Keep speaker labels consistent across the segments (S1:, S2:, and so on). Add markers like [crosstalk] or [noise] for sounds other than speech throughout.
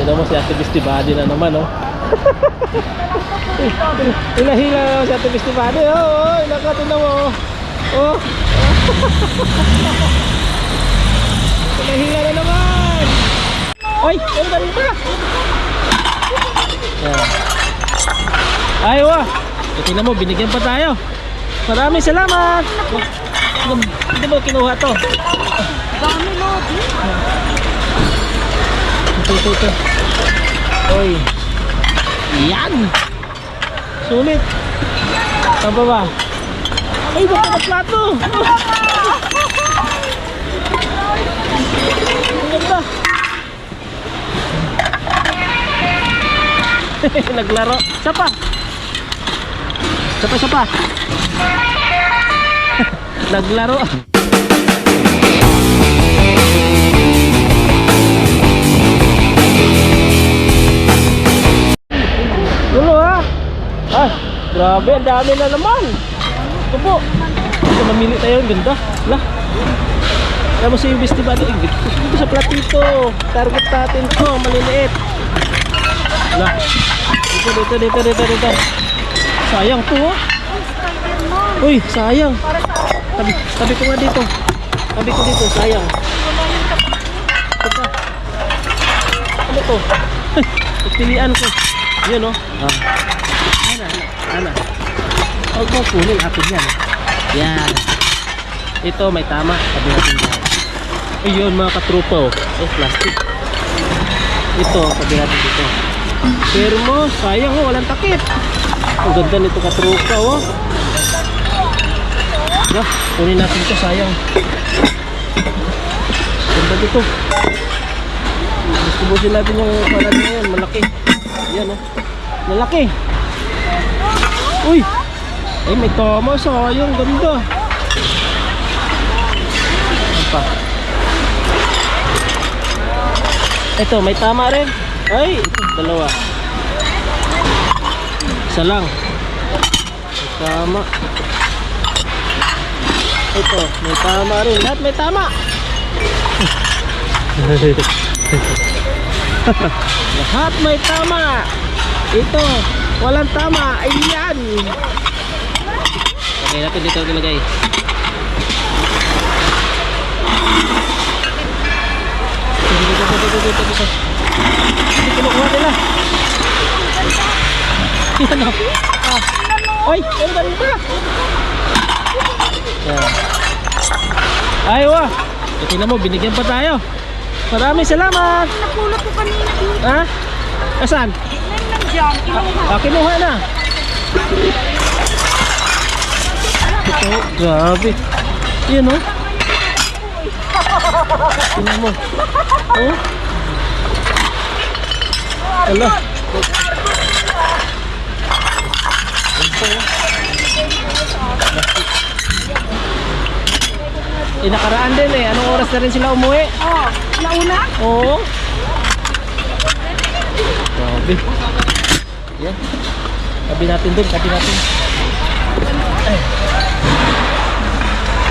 S1: Tignan mo si Ate Misty Body na naman, oh. [laughs] Hinahila na si Ate Misty Body, oh. oh. Inaka, tignan mo, oh. Oh. [laughs] Hinahila na naman. Ay, ano ba rin ba? Yan. Ay, wah. So, tingnan mo, binigyan pa tayo. Maraming salamat. Oh, Hindi mo kinuha to.
S2: Dami lodi.
S1: Ito, ito. Oy. Yan. Sulit. Saan pa ba? Ay, ba't ka plato? Ang. Naglaro. Isa pa. Isa pa, isa pa. Naglaro. Ah, grabe, ang dami na naman. Ito po. Ito, mamili tayo, ang ganda. Lah. Kaya mo sa yung besti ba? Ito sa platito. Target natin to, maliliit. Lah. Dito, dito, dito, dito, dito. Sayang to, oh. Uy, sayang. Tabi, tabi ko nga dito. Tabi ko dito, sayang. Ito. Ano to? [laughs] Ko. Yun, oh. Ah. Ana, ana, ana. Huwag mo kunin atin yan. Yan. Ito, may tama. Sabi natin yan. Ayun, mga katrupa, oh. Eh, plastic. Ito, sabi natin dito. Pero mo, sayang, oh. Walang takip. Ang ganda nito katrupa, oh. Ya, kunin natin ito, sayang. Ganda dito. Distribusin natin yung kanan na yan, malaki. Yan oh. Malaki. Uy! Ay, may tama sayang, ganda. Ano pa? Ito, may tama rin. Ay, ito, dalawa. Isa lang. May tama. Ito, may tama rin. Lahat may tama. [laughs] Lahat may tama. Ito, walang tama. Ayan. Okay, natin dito ilagay. Dito, dito, dito, dito, dito, dito. Dito, kinukuha nila. Yan o. Oy, ang ganda. Yan. Ay, wa. So, tingnan mo, binigyan pa tayo. Maraming salamat.
S2: Napulot ko kanina.
S1: Ha? Asan?
S2: Nandiyan. Kinuha.
S1: Ah, kinuha na. Ito, grabe. Yan o. Tingnan mo. Oh. Ala. Eh, nakaraan din eh. Anong oras na rin sila umuwi?
S2: Oh, nauna?
S1: Oo. Grabe. Yan. Tabi natin dun, tabi natin.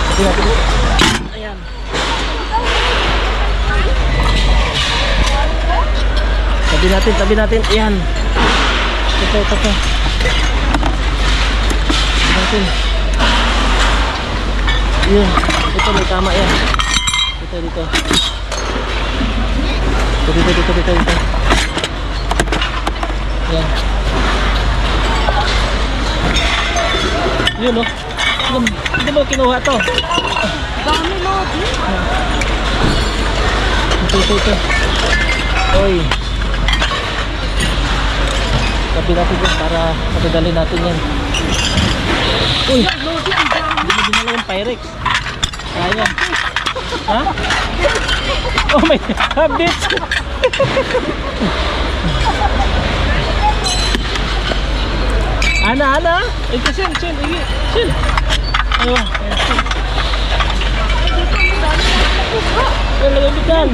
S1: Tabi natin dun. Ayan. Tabi natin, tabi natin. Ayan. Ito, ito, ito. Natin. Yun. Ito, may tama yan. Ito, dito. Dito, dito, dito, dito, dito. Yun, oh. Hindi- mo kinuha to.
S2: Dami lodi.
S1: Ito, ito, ito. Oy. Sabi natin dyan para matadali natin yan. Uy, hindi mo dinala yung Pyrex. Sayang. Ha? Oh my habits. [laughs] ana, ana. Ito, sin, sin. Igi, sin. Aywa. Yan, lagay bitan.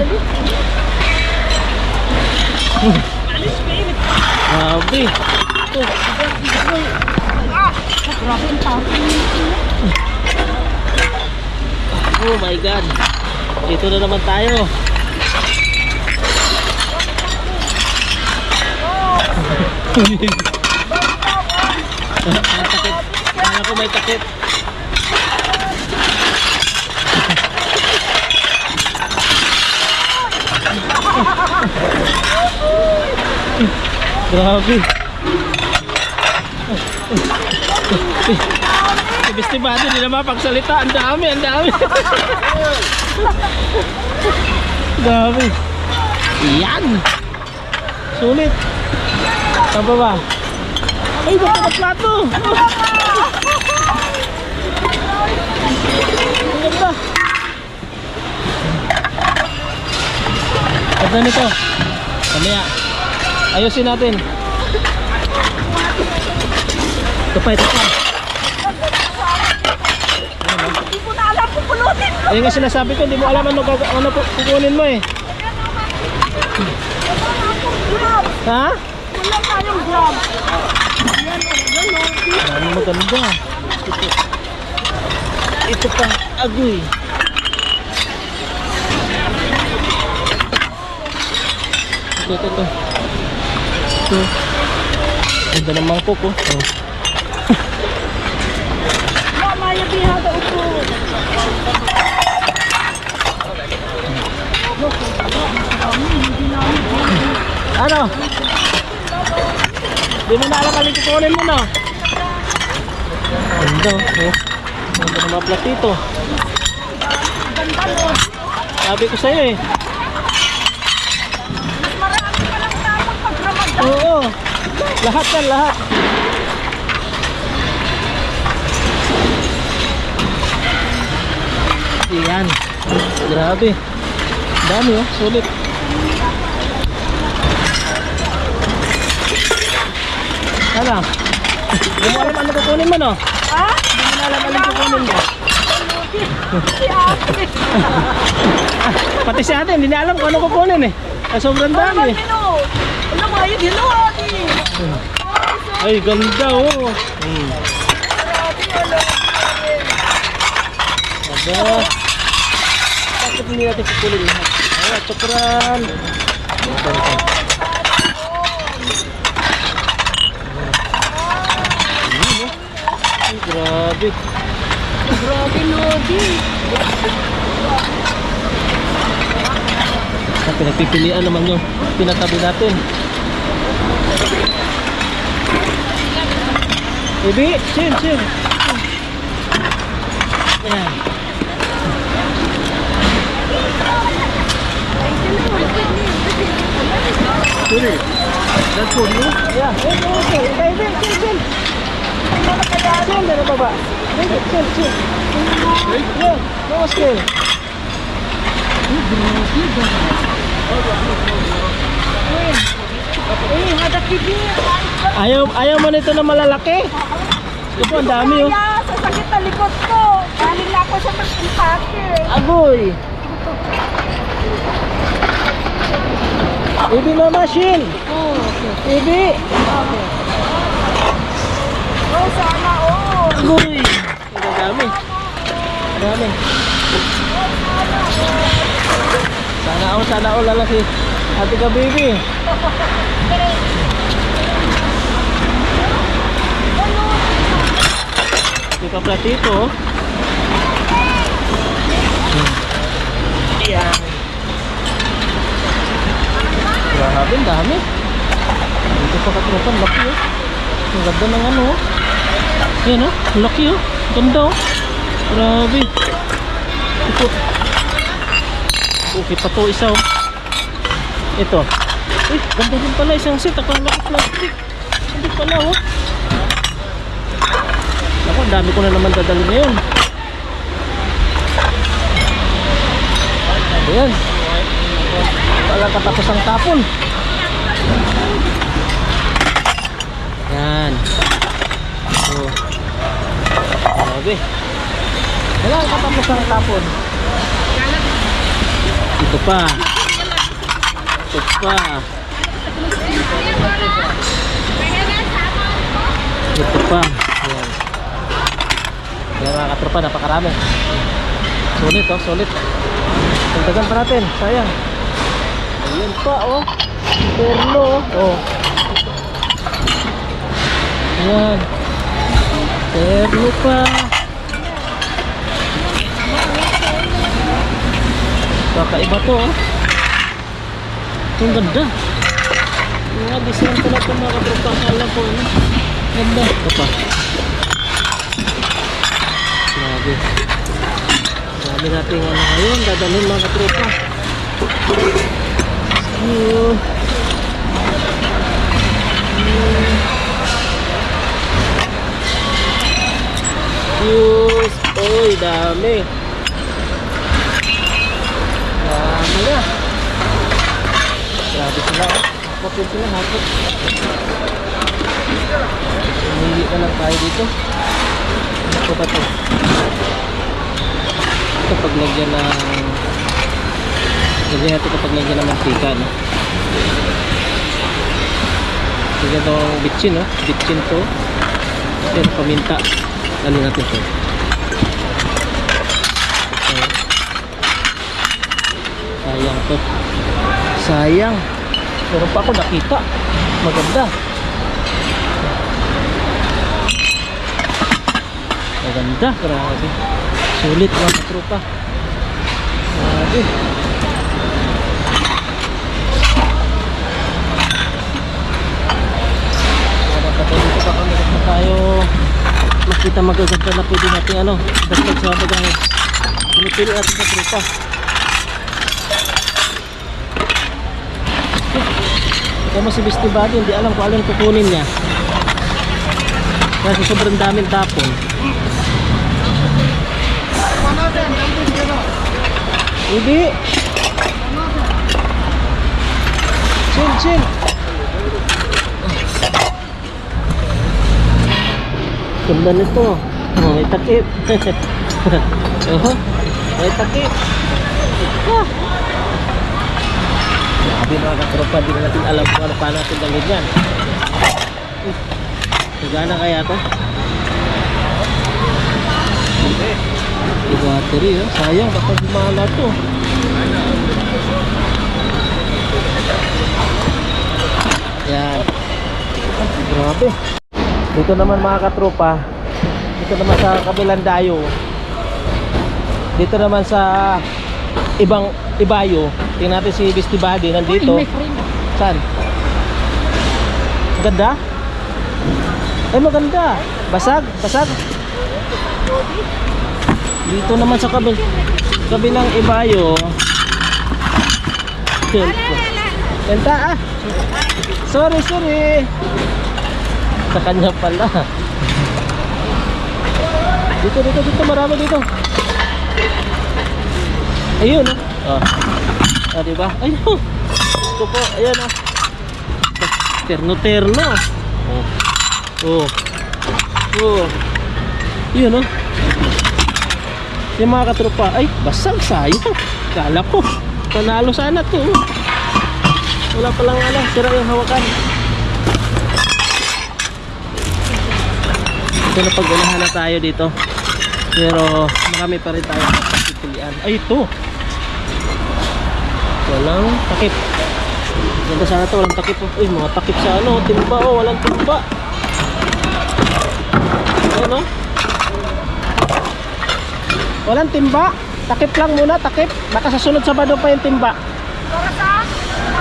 S1: Grabe. Ito.
S2: Grabe tao.
S1: Oh my God. Dito na naman tayo. [laughs] May takip. Kala ko may takip. Grabe. Si Bestibado, di na mapagsalita. Ang dami, ang dami. dami. Yan. Sulit. Saan pa ba? Ay, baka na plato. Ang ganda. Ganda nito. Kamaya. Ayusin natin. Ito pa, ito pa.
S2: Hindi ko na alam kung pulutin.
S1: Ayun nga sinasabi ko, hindi mo alam ano, ano kukunin mo eh.
S2: Grab.
S1: Ha?
S2: Wala tayong grab. Yan, yan, Lodi.
S1: Ano maganda. Ito. Ito pa, agoy. Ito, ito, ito. Ito. Ganda ng mangkok oh. oh.
S2: Mama, yung bihada upo.
S1: Ano? Di mo na alam alin kukunin mo na. Ganda oh. Ganda ng mga platito. Sabi ko sa'yo eh. Oo. Lahat yan, lahat. Yan. Grabe. Dami oh, sulit. Ano? Hindi mo alam ano kukunin mo no?
S2: Ha?
S1: Hindi mo na alam ano kukunin mo.
S2: Si ate.
S1: Pati si ate, hindi niya alam kung ano kukunin eh. Ah, sobrang
S2: Ano
S1: dami.
S2: Ano Ano ba yun? Hello, ate.
S1: Ay, ganda oh. Hmm. Aba. Bakit hindi natin kukunin lahat? Ayan, tsukran. Ito, ito. Ayun, oh. Ay, grabe.
S2: Grabe, Lodi.
S1: At pinagpipilian naman yung pinatabi natin. Bibi, chill, chill. Ayan. Sorry, that's for you? Yeah. Okay, okay. Baby, chill, chill. Chill, dari baba. Baby, chill, chill. Yeah, no skill.
S2: Eh, hada kibi.
S1: Ayaw, ayaw mo nito na malalaki? Ito ang dami oh.
S2: Kaya, sa sakit na likod ko. Galing na ako sa mag-impake.
S1: Agoy! Ibi na machine!
S2: Oh,
S1: Ibi!
S2: Oh, sana, oh.
S1: Agoy! Ang dami. Ang dami. Sana ako, sana ako lala si Ate ka baby. Ito ka platito. oh. Ayan. Grabe, dami. Dito pa katropa, ang laki oh. Ang ganda ng ano oh. Yan oh, ang laki oh. Ganda oh. Grabe. Ito. Okay pa to isa oh. Ito. Uy, ganda din pala isang set. Akala ko plastic. Hindi pala oh. Ako, dami ko na naman dadali ngayon. Ayan. Wala katapos ang tapon. Yan. Oh. Grabe. Wala katapos ang tapon. Ito pa. Ito pa. Ito pa. Ayan. Yan mga katropa, napakarami. Sulit oh, sulit. Tagdagan pa natin, sayang. Ayun pa oh. Perlo oh. oh. Terno pa. Kakaiba to ah. Ang ganda. Mga design pala ito mga katropa. Akala ko ano. Ganda. Ito pa. Grabe. Grabe natin ano ngayon. Dadalhin mga katropa. So, Yus! Uy, dami! Dami na! Grabe sila oh. Kapit sila hapot. Umili na lang tayo dito. Ito ba ito? Ito paglagyan ng... Lagyan natin ito paglagyan ng mantika, no? Lagyan ito ng bitchin, no? Bitchin to. Yan, paminta. Ano natin ito? Sayang to. Sayang. Meron pa ako nakita. Maganda. Maganda. Grabe. Sulit mga katropa. Grabe. Para patuloy ko pa kami kasi tayo makita magaganda na pwede natin ano dagdag sa bagahe. Pinipili natin sa tropa. Kaya mo si Beastie Buddy, hindi alam kung alin kukunin niya. Kasi sobrang daming tapon. Hindi. Chill, chill. Ganda nito. Oh, may takip. [laughs] oh, may takip. Ah. Grabe mga katropa, di na natin alam kung ano paano natin dalhin yan. Nagana kaya to? Yung battery, oh. sayang, baka gumala to. Yan. Grabe. Dito naman mga katropa, dito naman sa kabilang dayo, dito naman sa ibang ibayo, tingnan natin si Beastie Buddy nandito. Saan? Ganda? Ay maganda. Basag, basag. Dito naman sa kabil kabilang ibayo. Ganda ah. Sorry, sorry. Sa kanya pala. Dito, dito, dito. Marami dito. Ayun. Oh. Ah, diba? Ayun. Gusto po. Ayan ah. Terno-terno. Oh. Oh. Oh. Yun oh. Yung mga katropa, ay, basag, sayang. Kala ko, panalo sana to. oh. Wala palang ano, sira yung hawakan. Ito na pag na tayo dito. Pero marami pa rin tayo pagpipilian. Ay, ito. Walang takip. Ganda sana to, walang takip. Uy, mga takip sa ano, timba oh, walang timba. Ano? Walang timba. Takip lang muna, takip. Baka sa sunod Sabado pa yung timba.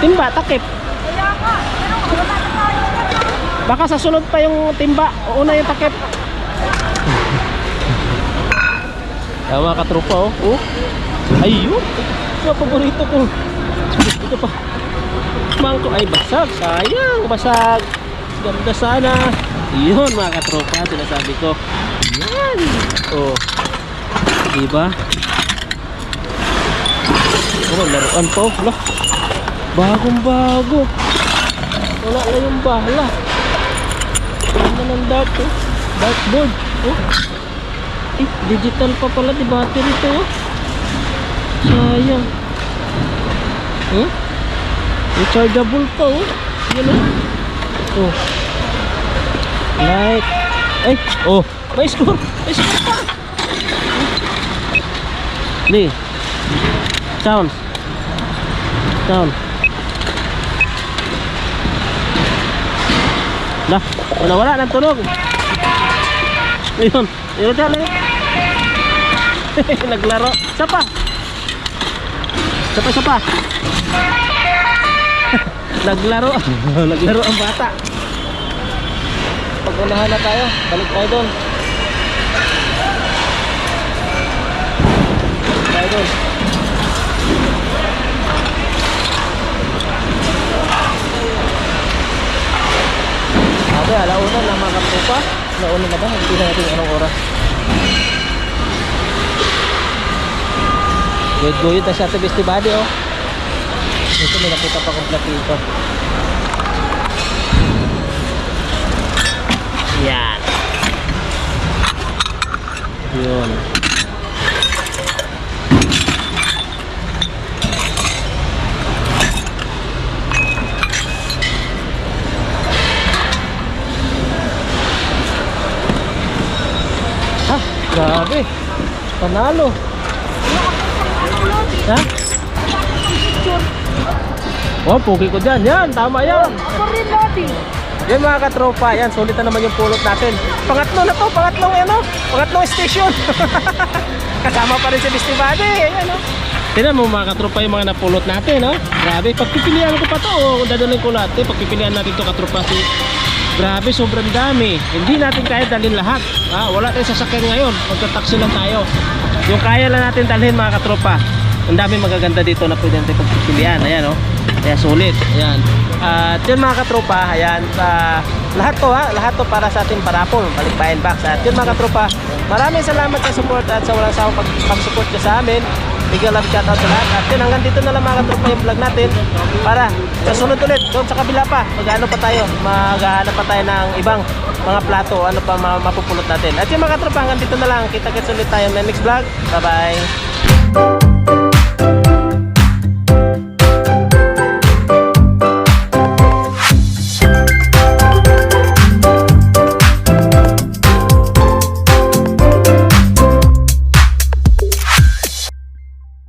S1: Timba, takip. Baka sa sunod pa yung timba. Una yung takip. Kaya mga katrupa oh. oh. Ayun. Ang paborito ko. Ito pa. Mangko ay basag. Sayang. Basag. Ganda sana. Yun mga katropa. Sinasabi ko. Yan. Oh. Diba? Oh, laruan pa oh. Lah. Bagong bago. Wala na yung bala. Ano ng dart oh. Dartboard. Oh. Eh, digital pa pala di battery to oh. Sayang. Huh? Rechargeable pa oh. Yan oh. Oh. Light. Ay, oh. May score. May score pa. Ni. Sound. Sound. Lah, wala wala nang tunog. Ayun, ayun. [laughs] Naglaro. Isa pa. Isa pa, isa pa. [laughs] Naglaro. [laughs] Naglaro ang bata. Pag unahan na tayo, balik tayo doon. Tayo doon. Sabi, alauna na mga katropa. Alauna na ba? Hindi na natin anong oras. Guyod-guyod na siya sa Besti Body, oh. Ito may nakita pa kong platito. Yan. Yun. Ha? Grabe. Panalo. Ha? Oh, pugi ko dyan. Yan, tama yan.
S2: Ako rin dati.
S1: Yan mga katropa, yan, sulit na naman yung pulot natin. Pangatlo na to, pangatlong ano, pangatlong station. [laughs] Kasama pa rin si Misty Body, ayan o. Tingnan mo mga katropa yung mga napulot natin, no? Grabe, pagpipilian ko pa to, oh, dadalhin ko lahat, eh, pagpipilian natin to katropa si... Grabe, sobrang dami. Hindi natin kaya dalhin lahat. Ah, wala tayong sasakyan ngayon. Magta-taxi lang tayo. Yung kaya lang natin dalhin mga katropa. Ang dami magaganda dito na pwede natin pagpipilian. Ayan, oh. Kaya sulit. Ayan. At yun mga katropa, ayan, sa lahat to ha, lahat to para sa ating parapol, balikbayan box. At yun mga katropa, maraming salamat sa support at sa walang sawang pag, pag-support sa amin. Bigyan love shoutout sa lahat. At yun, hanggang dito na lang mga katropa yung vlog natin. Para sa sunod ulit, doon sa kabila pa, mag-ano pa tayo, maghahanap pa tayo ng ibang mga plato, ano pa ma- mapupulot natin. At yung mga katropa, hanggang dito na lang. Kita-kits ulit tayo sa next vlog. Bye-bye.